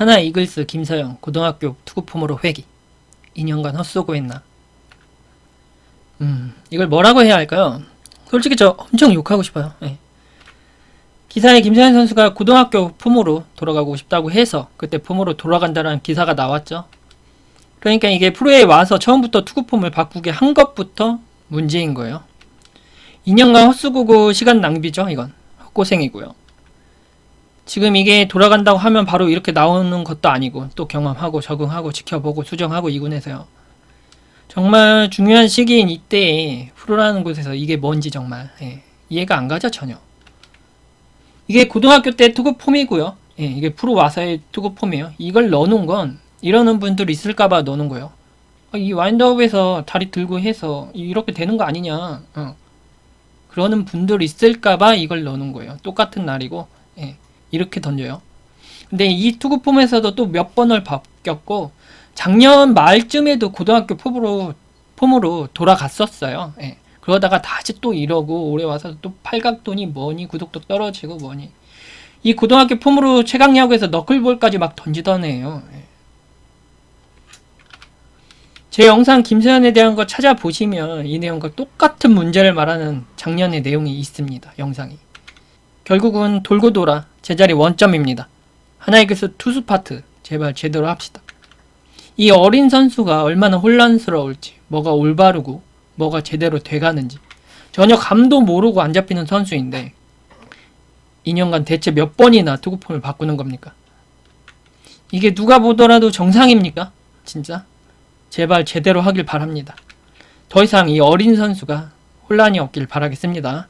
하나 이글스 김서영 고등학교 투구폼으로 회기. 2년간 헛쏘고 했나. 음 이걸 뭐라고 해야 할까요? 솔직히 저 엄청 욕하고 싶어요. 예. 기사에 김서현 선수가 고등학교 폼으로 돌아가고 싶다고 해서 그때 폼으로 돌아간다는 기사가 나왔죠. 그러니까 이게 프로에 와서 처음부터 투구폼을 바꾸게 한 것부터 문제인 거예요. 2년간 헛수고고 시간 낭비죠 이건. 헛고생이고요 지금 이게 돌아간다고 하면 바로 이렇게 나오는 것도 아니고 또 경험하고 적응하고 지켜보고 수정하고 이군해서요. 정말 중요한 시기인 이때에 프로라는 곳에서 이게 뭔지 정말 예, 이해가 안 가죠 전혀. 이게 고등학교 때 투구 폼이고요. 예, 이게 프로 와서의 투구 폼이에요. 이걸 넣어놓은 건 이러는 분들 있을까봐 넣어놓은 거예요. 아, 이 와인드업에서 다리 들고 해서 이렇게 되는 거 아니냐. 어. 그러는 분들 있을까봐 이걸 넣어놓은 거예요. 똑같은 날이고 예. 이렇게 던져요. 근데 이 투구 폼에서도 또 몇 번을 바뀌었고 작년 말쯤에도 고등학교 폼으로 폼으로 돌아갔었어요. 예. 그러다가 다시 또 이러고 올해 와서 또 팔각도니 뭐니 구독도 떨어지고 뭐니 이 고등학교 폼으로 최강 야구에서 너클볼까지 막 던지던 애예요. 예. 제 영상 김세현에 대한 거 찾아보시면 이 내용과 똑같은 문제를 말하는 작년의 내용이 있습니다. 영상이. 결국은 돌고 돌아 제자리 원점입니다. 교수 투수 파트 제발 제대로 합시다. 이 어린 선수가 얼마나 혼란스러울지, 뭐가 올바르고 뭐가 제대로 돼가는지 전혀 감도 모르고 안 잡히는 선수인데 2년간 대체 몇 번이나 투구폼을 바꾸는 겁니까? 이게 누가 보더라도 정상입니까? 진짜? 제발 제대로 하길 바랍니다. 더 이상 이 어린 선수가 혼란이 없길 바라겠습니다.